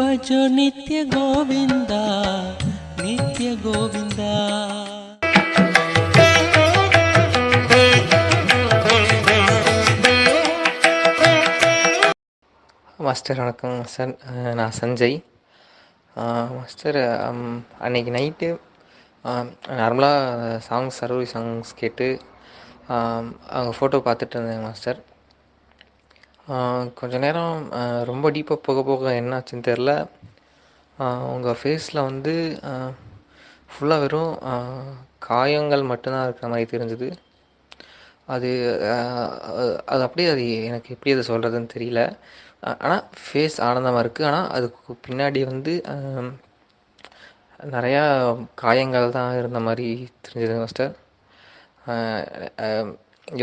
भजो नित्य गोविन्दा नित्य கோவிந்தா மாஸ்டர் வணக்கம் சார் நான் சஞ்சய் மாஸ்டர் அன்னைக்கு நைட்டு நார்மலாக சாங்ஸ் சரோரி சாங்ஸ் கேட்டு அவங்க ஃபோட்டோ பார்த்துட்டு இருந்தேன் மாஸ்டர் கொஞ்ச நேரம் ரொம்ப டீப்பாக போக போக என்னாச்சுன்னு தெரில உங்கள் ஃபேஸில் வந்து ஃபுல்லாக வெறும் காயங்கள் மட்டும்தான் இருக்கிற மாதிரி தெரிஞ்சுது. அது அது அப்படியே அது எனக்கு எப்படி அதை சொல்கிறதுன்னு தெரியல. ஆனால் ஃபேஸ் ஆனந்தமாக இருக்குது ஆனால் அதுக்கு பின்னாடி வந்து நிறையா காயங்கள் தான் இருந்த மாதிரி தெரிஞ்சது மாஸ்டர்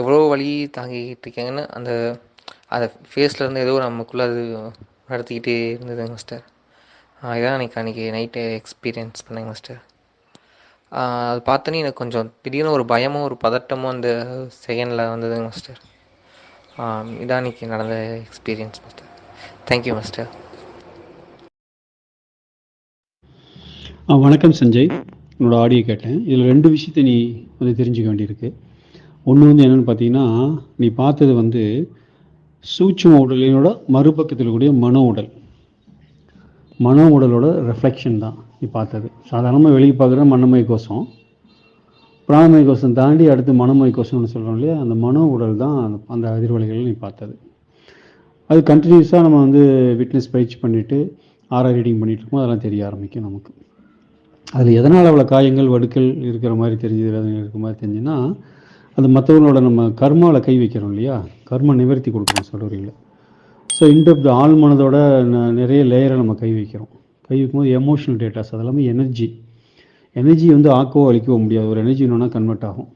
எவ்வளோ வழி தாங்கிக்கிட்டு இருக்கீங்கன்னு அந்த அதை ஃபேஸ்லேருந்து ஏதோ நமக்குள்ளே அது நடத்திக்கிட்டே இருந்ததுங்க மிஸ்டர் இதான் அன்றைக்கி அன்றைக்கி நைட்டு எக்ஸ்பீரியன்ஸ் பண்ணேங்க மிஸ்டர் அது பார்த்தோன்னே எனக்கு கொஞ்சம் திடீர்னு ஒரு பயமும் ஒரு பதட்டமும் அந்த செகண்டில் வந்ததுங்க மிஸ்டர் இதான் அன்றைக்கி நடந்த experience mister thank you mister ஆ வணக்கம் சஞ்சய். உன்னோட ஆடியோ கேட்டேன். இதில் ரெண்டு விஷயத்தை நீ வந்து தெரிஞ்சுக்க வேண்டியிருக்கு. ஒன்று வந்து என்னென்னு பார்த்தீங்கன்னா நீ பார்த்தது வந்து சூட்சும உடலினோட மறுபக்கத்தில் கூடிய மன உடல். மன உடலோட ரெஃப்ளெக்ஷன் தான் நீ பார்த்தது. சாதாரணமாக வெளியே பார்க்குற மனமை கோஷம் பிராணமய கோஷம் தாண்டி அடுத்து மனமய கோஷம்னு சொல்கிறோம் இல்லையா? அந்த மன உடல் தான் அந்த- அந்த அதிர்வலைகள் நீ பார்த்தது. அது கண்டினியூஸாக நம்ம வந்து விட்னஸ் பயிற்சி பண்ணிவிட்டு ஆரா ரீடிங் பண்ணிட்டு இருக்கோம் அதெல்லாம் தெரிய ஆரம்பிக்கும் நமக்கு. அதில் எதனால் அவ்வளோ காயங்கள் வடுக்கள் இருக்கிற மாதிரி தெரிஞ்சது வேதனை இருக்கிற மாதிரி தெரிஞ்சுன்னா அது மற்றவங்களோட நம்ம கர்மாவில் கை வைக்கிறோம் இல்லையா? கர்ம நிவர்த்தி கொடுக்குறோம் சொல்கிறீங்கள ஸோ இன்டெப்த் ஆள் மனதோட ந- நிறைய லேயரை நம்ம கை வைக்கிறோம். கை வைக்கும்போது எமோஷனல் டேட்டாஸ் அதெல்லாமே எனர்ஜி எனர்ஜி வந்து ஆக்கவோ அழிக்கவோ முடியாது. ஒரு எனர்ஜி இன்னொன்னா கன்வெர்ட் ஆகும்.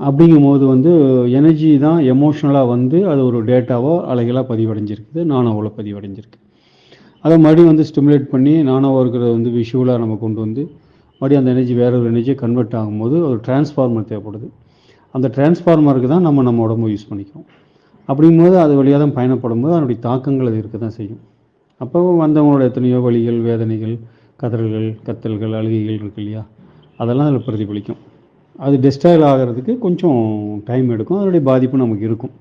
அப்படிங்கும்போது வந்து எனர்ஜி தான் எமோஷ்னலாக வந்து அது ஒரு டேட்டாவோ அலைகளாக பதிவடைஞ்சிருக்குது. நானாவில் பதிவடைஞ்சிருக்கு. அதை மறுபடியும் வந்து ஸ்டிமுலேட் பண்ணி நானாவோ இருக்கிறத வந்து விஷுவலாக நம்ம கொண்டு வந்து மறுபடியும் அந்த எனர்ஜி வேற ஒரு எனர்ஜியை கன்வெர்ட் ஆகும்போது ஒரு டிரான்ஸ்ஃபார்மர் தேவைப்படுது. அந்த டிரான்ஸ்ஃபார்மருக்கு தான் நம்ம நம்ம உடம்பு யூஸ் பண்ணிக்கிறோம். அப்படிங்கும்போது அது வழியாக தான் பயணப்படும் போது அதனுடைய தாக்கங்கள் அது இருக்க தான் செய்யும். அப்போ வந்தவங்களோட எத்தனையோ வலிகள் வேதனைகள் கதறல்கள் கத்தல்கள் அழுகைகள் இருக்கு இல்லையா? அதெல்லாம் அதில் பிரதிபலிக்கும். அது டெஸ்டாயில் ஆகிறதுக்கு கொஞ்சம் டைம் எடுக்கும். அதனுடைய பாதிப்பு நமக்கு இருக்கும்.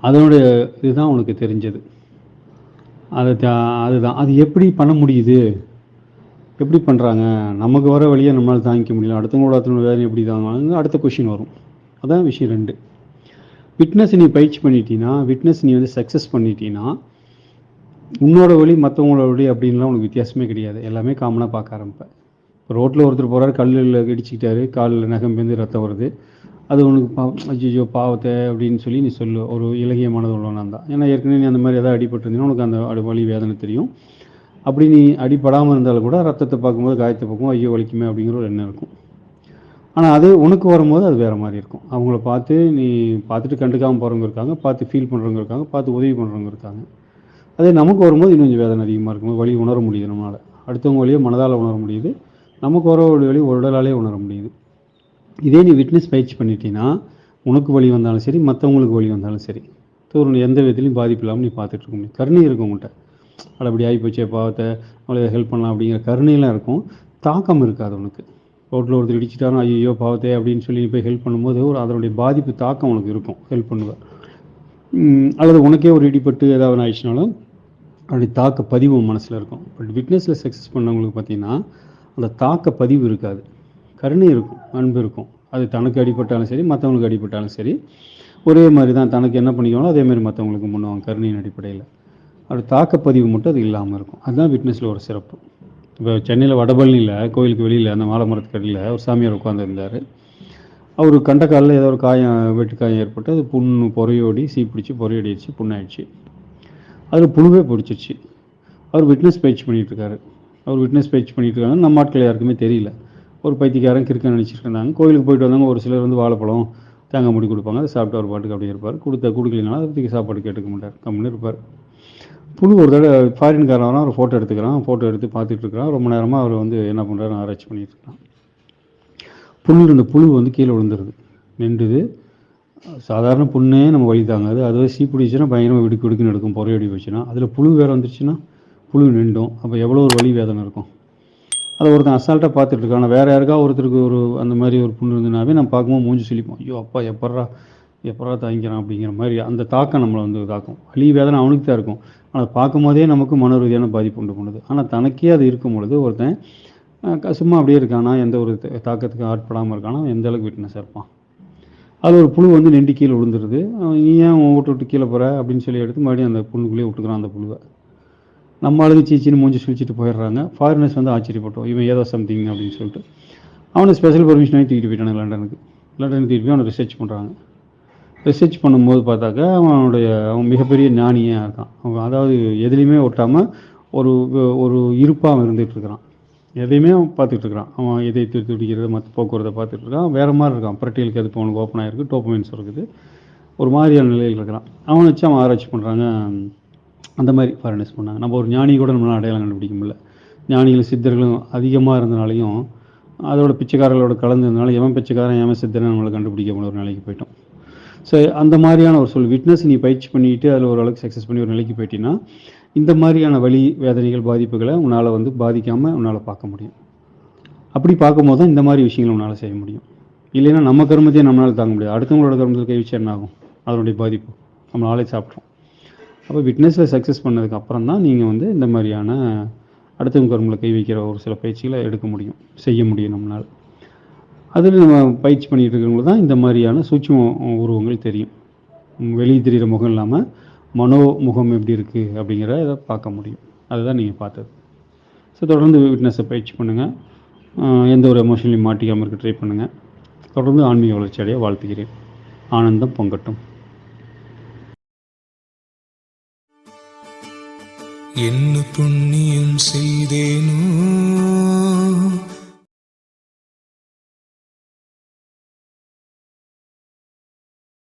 அதனுடைய இதுதான் உனக்கு தெரிஞ்சது. அது அதுதான். அது எப்படி பண்ண முடியுது? எப்படி பண்ணுறாங்க நமக்கு வர வழியை நம்மளால் தாங்கிக்க முடியல. அடுத்தவங்களோட அடுத்தவங்களோட வேதனை எப்படி தாங்க அடுத்த கொஷின் வரும். அதான் விஷயம் ரெண்டு. விட்னஸ் நீ பயிற்சி பண்ணிட்டீன்னா விட்னஸ் நீ வந்து சக்ஸஸ் பண்ணிட்டீன்னா உன்னோட வழி மற்றவங்களோட வழி அப்படின்லாம் உனக்கு வித்தியாசமே கிடையாது. எல்லாமே காமனாக பார்க்க ஆரம்பிப்பேன் இப்போ ரோட்டில் ஒருத்தர் போகிறார் கல்லில் இடிச்சிக்கிட்டாரு காலில் நகம் பேந்து ரத்தம் வருது. அது உனக்கு பாவம் ஐயோ பாவத்தை அப்படின்னு சொல்லி நீ சொல்லு. ஒரு இலகிய மனது உள்ளவனா தான் ஏன்னா ஏற்கனவே நீ அந்த மாதிரி ஏதாவது அடிபட்டிருந்தீங்கன்னா உனக்கு அந்த வழி வேதனை தெரியும். அப்படி நீ அடிப்படாமல் இருந்தாலும் கூட ரத்தத்தை பார்க்கும்போது காயத்தை பார்க்கும்போது ஐயோ வலிக்குமே அப்படிங்கிற ஒரு எண்ணம் இருக்கும். ஆனால் அது உனக்கு வரும்போது அது வேறு மாதிரி இருக்கும். அவங்கள பார்த்து நீ பார்த்துட்டு கண்டுக்காமல் போகிறவங்க இருக்காங்க பார்த்து ஃபீல் பண்ணுறவங்க இருக்காங்க பார்த்து உதவி பண்ணுறவங்க இருக்காங்க. அதே நமக்கு வரும்போது இன்னும் கொஞ்சம் வேதனை அதிகமாக இருக்கும். வழி உணர முடியுது நம்மளால். அடுத்தவங்க வழியை மனதால் உணர முடியுது. நமக்கு வர ஒரு வழி உடலாலே உணர முடியுது. இதே நீ விட்னஸ் பயிற்சி பண்ணிட்டீங்கன்னா உனக்கு வழி வந்தாலும் சரி மற்றவங்களுக்கு வழி வந்தாலும் சரி ஒரு எந்த விதத்துலையும் பாதிப்பு இல்லாமல் நீ பார்த்துட்ருக்க முடியும். கருணை இருக்கும் உங்கள்கிட்ட அட அப்படி ஆகிப்போச்சே பாவத்தை அவளை ஹெல்ப் பண்ணலாம் அப்படிங்கிற கருணையெல்லாம் இருக்கும். தாக்கம் இருக்காது உனக்கு. ரோட்டில் ஒருத்தர் இடிச்சிட்டாரோ ஐயோ பாவத்தை அப்படின்னு சொல்லி போய் ஹெல்ப் பண்ணும்போது ஒரு அதனுடைய பாதிப்பு தாக்கம் உனக்கு இருக்கும் ஹெல்ப் பண்ணுவேன் அல்லது உனக்கே ஒரு இடிபட்டு ஏதாவது ஆயிடுச்சுனாலும் அதனுடைய தாக்க பதிவு மனசில் இருக்கும். பட் விட்னஸில் சக்ஸஸ் பண்ணவங்களுக்கு பார்த்தீங்கன்னா அந்த தாக்க பதிவு இருக்காது. கருணை இருக்கும் அன்பு இருக்கும். அது தனக்கு அடிப்பட்டாலும் சரி மற்றவங்களுக்கு அடிப்பட்டாலும் சரி. ஒரே மாதிரி தான் தனக்கு என்ன பண்ணிக்கணும் அதே மாதிரி மற்றவங்களுக்கு பண்ணுவாங்க கருணையின் அடிப்படையில். அது தாக்கப்பதிவு மட்டும் அது இல்லாமல் இருக்கும். அதுதான் விட்னஸில் ஒரு சிறப்பு. இப்போ சென்னையில் வடபழனியில் கோயிலுக்கு வெளியில் அந்த மாலை மரத்துக்கடியில் ஒரு சாமியார் உட்காந்துருந்தார் அவர் கண்ட காலில் ஏதோ ஒரு காயம் வெட்டு காயம் ஏற்பட்டு அது புண்ணு பொறையோடி சீ பிடிச்சி பொறையடிச்சு புண்ணாயிடுச்சு. அதில் புழுவே பிடிச்சிருச்சு. அவர் விட்னஸ் பயிற்சி பண்ணிகிட்ருக்காரு அவர் விட்னஸ் பயிற்சி பண்ணிகிட்ருக்காங்க இருக்காங்க நம்ம ஆட்கள் யாருக்குமே தெரியல. ஒரு பைத்தியக்காரன் கிறுக்க நினச்சிட்டு கோயிலுக்கு போயிட்டு வந்தாங்க ஒரு சிலர் வந்து வாழைப்பழம் தேங்காய் முடி கொடுப்பாங்க. அதை சாப்பிட்டு அவர் பாட்டுக்கு அப்படியே இருப்பார். கொடுத்த கொடுக்கலனால அதை பற்றி சாப்பாடு கேட்டுக்க மாட்டார். கம்முன்னு இருப்பார். புழு ஒரு தடவை ஃபாரின்காரன் வரான் ஒரு ஃபோட்டோ எடுத்துக்கிறான் ஃபோட்டோ எடுத்து பார்த்துட்டு இருக்கிறான் ரொம்ப நேரமாக அவர் வந்து என்ன பண்ணுறாரு ஆராய்ச்சி பண்ணிட்டு இருக்கான் புழு இருந்த புழு வந்து கீழே விழுந்துருது. நின்றுது. சாதாரண புண்ணே நம்ம வலி தாங்காது. அதுவே சீ பிடிச்சுன்னா பயங்கரமாக விடுக்கு விடுக்குன்னு எடுக்கும். பொறையடி போச்சுன்னா. வச்சுன்னா அதில் புழு வேறு வந்துருச்சுன்னா புழு நின்றும். அப்போ எவ்வளோ ஒரு வலி வேதனை இருக்கும். அதை ஒருத்தன் அசால்ட்டாக பார்த்துட்டு இருக்கான் ஆனால் வேறு யாருக்கா ஒருத்தருக்கு ஒரு அந்த மாதிரி ஒரு புண்ணு இருந்ததுனாவே நம்ம பார்க்கும்போது மூஞ்சி சொல்லிப்போம் ஐயோ அப்பா எப்பட்றா? எப்படா தாங்கிக்கிறான் அப்படிங்கிற மாதிரி அந்த தாக்கம் நம்மளை வந்து தாக்கும் வலி வேதனை அவனுக்கு தான் இருக்கும். ஆனால் பார்க்கும் போதே நமக்கு மன ரீதியான பாதிப்பு உண்டு பண்ணுது. ஆனால் தனக்கே அது இருக்கும் பொழுது ஒருத்தன் சும்மா அப்படியே இருக்கானா எந்த ஒரு தாக்கத்துக்கு ஆட்படாமல் இருக்கானா எந்த அளவுக்கு விட்னஸ் இருப்பான். அதில் ஒரு புழு வந்து நெண்டி கீழே விழுந்துருது. அவன் நீ ஏன் விட்டு விட்டு கீழே போகிற அப்படின்னு சொல்லி எடுத்து மறுபடியும் அந்த புண்ணுக்குள்ளேயே விட்டுக்கிறான் அந்த புழுவை. நம்ம அளவு சீச்சின்னு மூஞ்சி சுழிச்சிட்டு போயிடுறாங்க. ஃபாரினர்ஸ் வந்து ஆச்சரியப்பட்டோம். இவன் ஏதோ சம்திங் அப்படின்னு சொல்லிட்டு. அவனை ஸ்பெஷல் பர்மிஷன் வாங்கி தூக்கிட்டு போயிட்டானுங்க லண்டனுக்கு. லண்டனுக்கு தூக்கிட்டு போய் அவனை ரிசர்ச் பண்ணுறாங்க ரிசர்ச் பண்ணும்போது பார்த்தாக்கா அவனுடைய அவன் மிகப்பெரிய ஞானியாக இருக்கான். அவன் அதாவது எதுலேயுமே ஒட்டாமல் ஒரு ஒரு இருப்பாக அவன் இருந்துகிட்டு இருக்கிறான். எதையுமே அவன் பார்த்துட்டு இருக்கிறான். அவன் எதை திருத்தி பிடிக்கிறது மற்ற போக்குவரத்தை பார்த்துட்டு இருக்கான். வேறு மாதிரி இருக்கான். பிரட்டியலுக்கு அது அவனுக்கு ஓப்பன் ஆகிருக்கு டோப்பமைன்ஸ் இருக்குது. ஒரு மாதிரியான நிலையில் இருக்கிறான். அவனை வச்சு அவன் ஆராய்ச்சி பண்ணுறாங்க அந்த மாதிரி ஃபாரினர்ஸ் பண்ணாங்க. நம்ம ஒரு ஞானி கூட நம்மளால் அடையாளம் கண்டுபிடிக்க முடியல. ஞானிகளும் சித்தர்களும் அதிகமாக இருந்தனாலையும் அதோட பிச்சைக்காரர்களோட கலந்ததுனால எவன் பிச்சைக்காரன் எவன் சித்தரன் நம்மளை கண்டுபிடிக்க முடியல ஒரு நிலைக்கு போயிட்டோம். ஸோ அந்த மாதிரியான ஒரு சொல் விட்னஸ் நீ பயிற்சி பண்ணிட்டு அதில் ஓரளவுக்கு சக்ஸஸ் பண்ணி ஒரு நிலைக்கு போயிட்டீங்கன்னா இந்த மாதிரியான வழி வேதனைகள் பாதிப்புகளை உன்னால் வந்து பாதிக்காமல் உன்னால் பார்க்க முடியும். அப்படி பார்க்கும்போது தான் இந்த மாதிரி விஷயங்களை உன்னால் செய்ய முடியும். இல்லைன்னா நம்ம கருமத்தையே நம்மளால் தாங்க முடியாது. அடுத்தவங்களோட கருமத்தில் கை வச்சு என்ன ஆகும்? அதனுடைய பாதிப்பு. நம்ம நாளே சாப்பிட்றோம் அப்போ விட்னஸில் சக்ஸஸ் பண்ணதுக்கு அப்புறம் தான் நீங்கள் வந்து இந்த மாதிரியான அடுத்தவங்க கருமில் கை வைக்கிற ஒரு சில பயிற்சிகளை எடுக்க முடியும் செய்ய முடியும் நம்மளால். அதில் நம்ம பயிற்சி பண்ணிகிட்டு இருக்கிறவங்களுக்கு தான் இந்த மாதிரியான சூட்சம உருவங்கள் தெரியும். வெளியே தெரிகிற முகம் இல்லாமல் மனோ முகம் எப்படி இருக்குது அப்படிங்கிறத இதை பார்க்க முடியும். அதுதான் நீங்கள் பார்த்தது. ஸோ தொடர்ந்து விட்னஸை பயிற்சி பண்ணுங்கள் எந்த ஒரு எமோஷனலையும் மாட்டிக்காமல் இருக்க ட்ரை பண்ணுங்கள் தொடர்ந்து ஆன்மீக வளர்ச்சி அடைய வாழ்த்துகிறேன். ஆனந்தம் பொங்கட்டும். என்ன புண்ணியம் செய்தேனோ